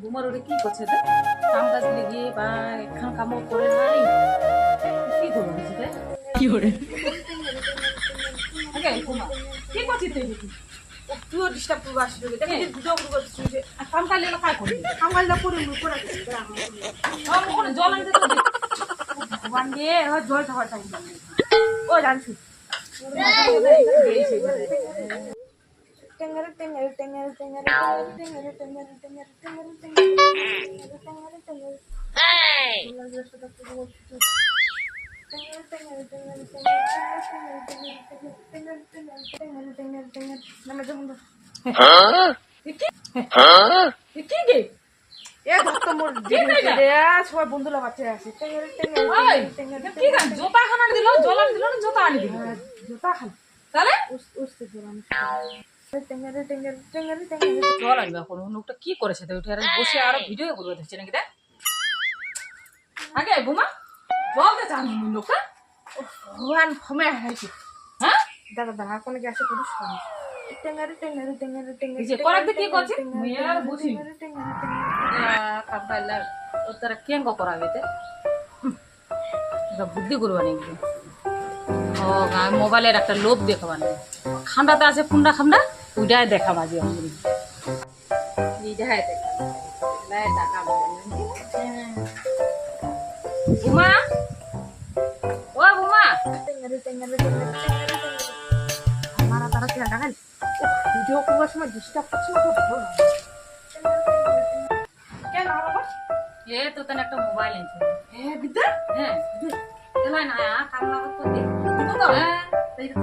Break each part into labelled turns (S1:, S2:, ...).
S1: ঘুমার ওরে কি করছে কাম কাজ লেগে বা এখান কামও করে? নাই কি করব কি করে কি করছিস তুই
S2: তুইও ডিস্টার্ব করব আসলে
S1: কাম কাজ
S2: কাম কাজ করে
S1: জল আনতে তো
S2: ভগবান দিয়ে জল খাওয়ার টাইম ও জানছি টেঙ্গারে টেঙ্গারে টেঙ্গারে টেঙ্গারে টেঙ্গারে টেঙ্গারে টেঙ্গারে টেঙ্গারে টেঙ্গারে টেঙ্গারে টেঙ্গারে নামে যেমন
S1: কি গে
S2: এ ভক্ত মোর সবাই বন্ধুরা বাচ্চা আছে।
S1: কি গান জোতা খানা দিল জল দিল না জোতা আনি দিল?
S2: জুতা খান।
S1: তাহলে? জল আনবে এখন কি করেছে? তো উঠে আর বসে আরও ভিডিও করবে দেখছে নাকি দেখ। আগে বুমা জল দে চান লোকটা।
S2: ভগবান হারাইছে।
S1: হ্যাঁ?
S2: দাদা দাদা কোনে পুরুষ করি টেঙ্গারে টেঙ্গারে টেঙ্গারে টেঙ্গারে
S1: কি করছে? মুই আর বুঝি। ಹಬ್ಬ ಎಲ್ಲ ಒಂಥರ ಕೇಂಗೋಕರಾಗೈತೆ ಈಗ বুদ্ধি করব নাকি ও মোবাইলের একটা লোভ দেখাবা না খান্ডাতে আছে কুন্ডা খান্ডা ওইটাই দেখাম আজি আমি এইটাই দেখাম উমা ও
S2: উমা আমার তারা টাকা ভিডিও করবার সময় ডিস্টার্ব করছে ভালো
S1: এ তো তেন একটা মোবাইল এনেছে।
S2: হ্যাঁ বিদ্যা?
S1: হ্যাঁ। এলাই না কামলা তো
S2: তো
S1: হ্যাঁ তাই তো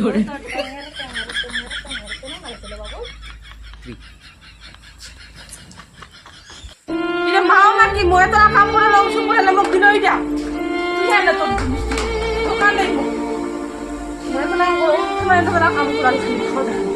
S2: করে? মাও নাকি মই তো কাম করে লওছো মই লমক দিলো ইটা তুই হেলে তো দোকান নাই। মই তো না কাম করে লওছো